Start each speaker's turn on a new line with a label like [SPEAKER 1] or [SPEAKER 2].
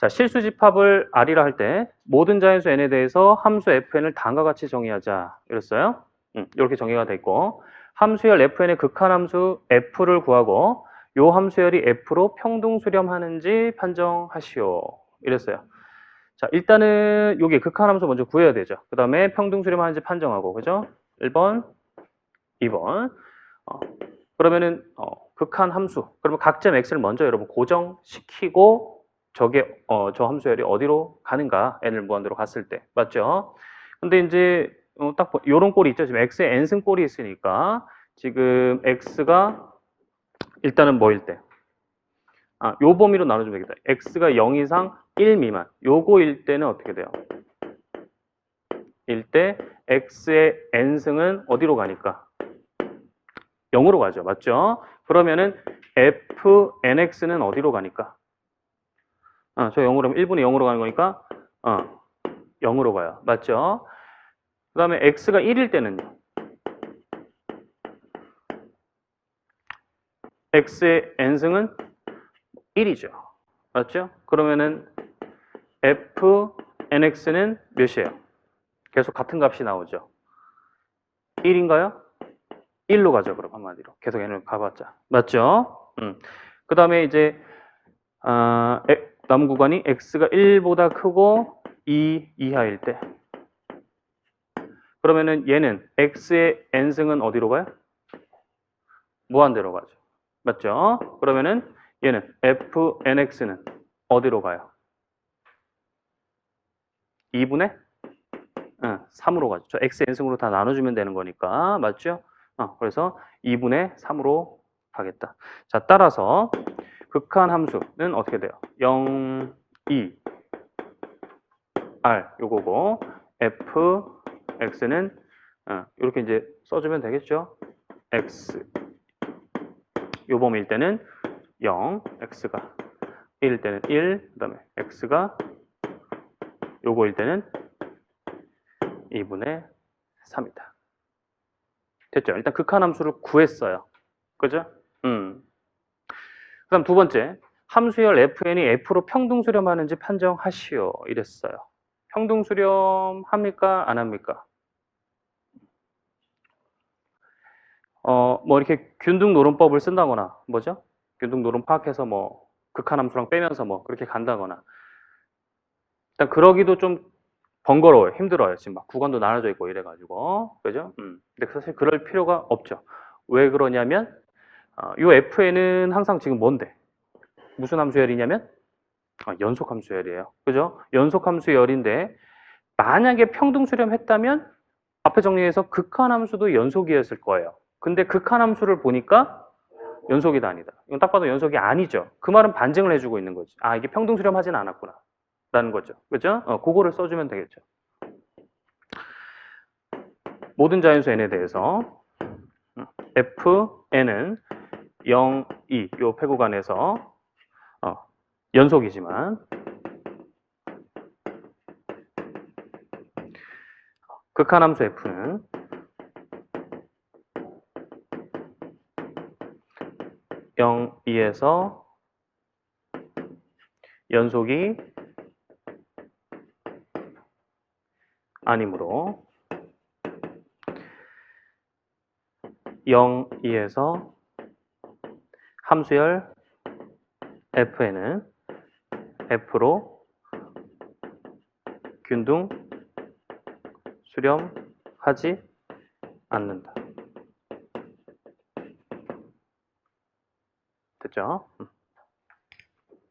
[SPEAKER 1] 자, 실수 집합을 R이라 할 때 모든 자연수 n에 대해서 함수 fn을 다음과 같이 정의하자. 이랬어요. 음, 이렇게 정의가 돼 있고 함수열 fn의 극한함수 f를 구하고 요 함수열이 f로 평등 수렴하는지 판정하시오. 이랬어요. 자, 일단은 여기 극한함수 먼저 구해야 되죠. 그 다음에 평등 수렴하는지 판정하고, 그죠? 1번, 2번. 어, 그러면은 어, 극한 함수. 그러면 각점 x를 먼저 여러분 고정시키고 저게 어, 저 함수열이 어디로 가는가? n을 무한대로 갔을 때. 맞죠? 근데 이제 어, 딱 보- 요런 꼴이 있죠. 지금 x에 n승 꼴이 있으니까 지금 x가 일단은 뭐일 때? 아, 요 범위로 나눠주면 되겠다. x가 0 이상 1 미만. 요거일 때는 어떻게 돼요? 일 때 x의 n승은 어디로 가니까? 0으로 가죠. 맞죠? 그러면은 fnx는 어디로 가니까? 아, 저 0으로 하면 1분의 0으로 가는 거니까 어, 0으로 가요. 맞죠? 그 다음에 x가 1일 때는요. x의 n승은 1이죠. 맞죠? 그러면은 fnx는 몇이에요? 계속 같은 값이 나오죠. 1인가요? 1로 가죠, 그럼 한마디로. 계속 n을 가봤자. 맞죠? 음. 그 다음에 이제, 아, 에- 남은 구간이 x가 1보다 크고 2 이하일 때. 그러면은 얘는 x의 n승은 어디로 가요? 무한대로 가죠. 맞죠? 그러면은 얘는 fnx는 어디로 가요? 2분의 3으로 가죠. 저 x, n승으로 다 나눠주면 되는 거니까. 맞죠? 어, 그래서 2분의 3으로 가겠다. 자, 따라서 극한 함수는 어떻게 돼요? 0, 2, r 요거고 f, x는 어, 이렇게 이제 써주면 되겠죠? x 요 범위일 때는 0, x가 1일 때는 1, 그 다음에 x가 요거일 때는 2분의 3이다. 됐죠? 일단 극한 함수를 구했어요. 그죠? 음. 그 다음 두 번째. 함수열 fn이 f로 평등 수렴하는지 판정하시오. 이랬어요. 평등 수렴 합니까? 안 합니까? 어, 뭐 이렇게 균등 노름법을 쓴다거나, 뭐죠? 균등 노름 파악해서 뭐 극한함수랑 빼면서 뭐 그렇게 간다거나. 일단 그러기도 좀 번거로워요. 힘들어요. 지금 막 구간도 나눠져 있고 이래가지고. 그죠? 음. 근데 사실 그럴 필요가 없죠. 왜 그러냐면, 어, 요 fn은 항상 지금 뭔데? 무슨 함수열이냐면, 아, 연속 함수열이에요. 그죠? 연속 함수열인데, 만약에 평등 수렴했다면, 앞에 정리해서 극한 함수도 연속이었을 거예요. 근데 극한 함수를 보니까 연속이다 아니다. 이건 딱 봐도 연속이 아니죠. 그 말은 반증을 해주고 있는 거지. 아, 이게 평등 수렴하진 않았구나. 라는 거죠. 그죠? 어, 그거를 써주면 되겠죠. 모든 자연수 n에 대해서 음, fn은 0, 2, 요 패 구간에서 어, 연속이지만 극한함수 f는 0, 2에서 연속이 아니므로 0, 2에서 함수열 fn은 f로 균등 수렴하지 않는다. 됐죠? 음.